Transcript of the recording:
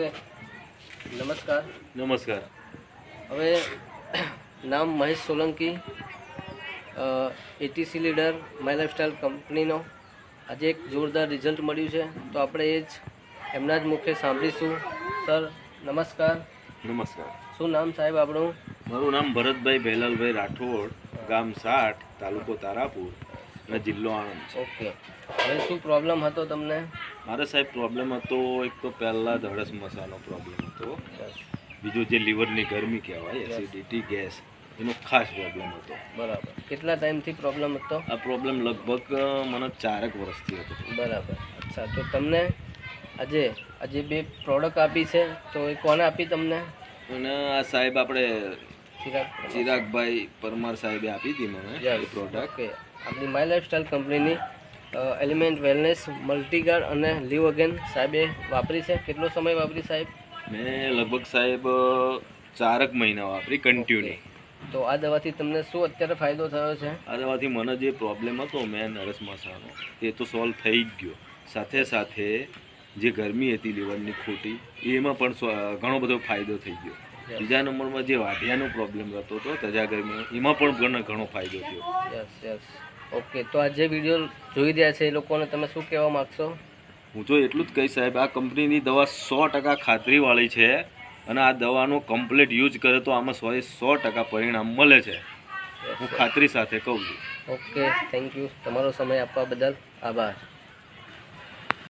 Okay. નમસ્કાર. નમસ્કાર. હવે નામ Mahesh Solanki ATC leader my lifestyle કંપનીનો આજે એક જોરદાર રિઝલ્ટ મળ્યું છે. તો આપણે એ જ એમના જ મુખે સાંભળીશું. સર નમસ્કાર. નમસ્કાર. શું નામ સાહેબ આપણું? મારું નામ ભરતભાઈ ભેલાલભાઈ રાઠોડ ગામ સાઠ તાલુકો તારાપુર. અને જિલ્લો આણંદ છે. ઓકે. હવે શું પ્રોબ્લેમ હતો તમને? મારે સાહેબ પ્રોબ્લેમ હતો એક તો પહેલાં ધડસ મસાનો પ્રોબ્લેમ હતો. બીજું જે લીવરની ગરમી કહેવાય એસિડિટી ગેસ એનો ખાસ પ્રોબ્લેમ હતો. બરાબર. કેટલા ટાઈમથી પ્રોબ્લેમ હતો? આ પ્રોબ્લેમ લગભગ મને ચારેક વર્ષથી હતો. બરાબર. અચ્છા તો તમને આજે આજે બે પ્રોડક્ટ આપી છે તો એ કોને આપી તમને? અને આ સાહેબ આપણે ચિરાગભાઈ. પરમાર સાહેબે આપી હતી મને. એ પ્રોડક્ટ આપણી માય લાઈફસ્ટાઈલ કંપનીની એલિમેન્ટ વેલનેસ મલ્ટીગાર્ડ અને લીવ અગેન સાહેબે વાપરી છે. કેટલો સમય વાપરી સાહેબ? મેં લગભગ સાહેબ ચારક મહિના વાપરી કન્ટિન્યુ તો આ દવાથી તમને શું અત્યારે ફાયદો થયો છે? આ દવાથી મને જે પ્રોબ્લેમ હતો મેં નરસ મસાનો એ તો સોલ્વ થઈ જ ગયો. સાથે સાથે જે ગરમી હતી લીવરની ખોટી એમાં પણ ઘણો બધો ફાયદો થઈ ગયો. બીજા નંબરમાં જે વાઢિયાનો પ્રોબ્લેમ રહેતો હતો તજા ગરમી એમાં પણ ઘણો ઘણો ફાયદો થયો. યસ યસ ઓકે તો આ જે વીડિયો જોઈ રહ્યા છે એ લોકોને તમે શું કહેવા માગશો? હું તો એટલું જ કહીશ સાહેબ આ કંપનીની દવા સો ટકા ખાતરીવાળી છે અને આ દવાનો કમ્પ્લીટ યુઝ કરે તો આમાં સો સો ટકા પરિણામ મળે છે. હું ખાતરી સાથે કહું છું. ઓકે થેન્ક યુ તમારો સમય આપવા બદલ આભાર.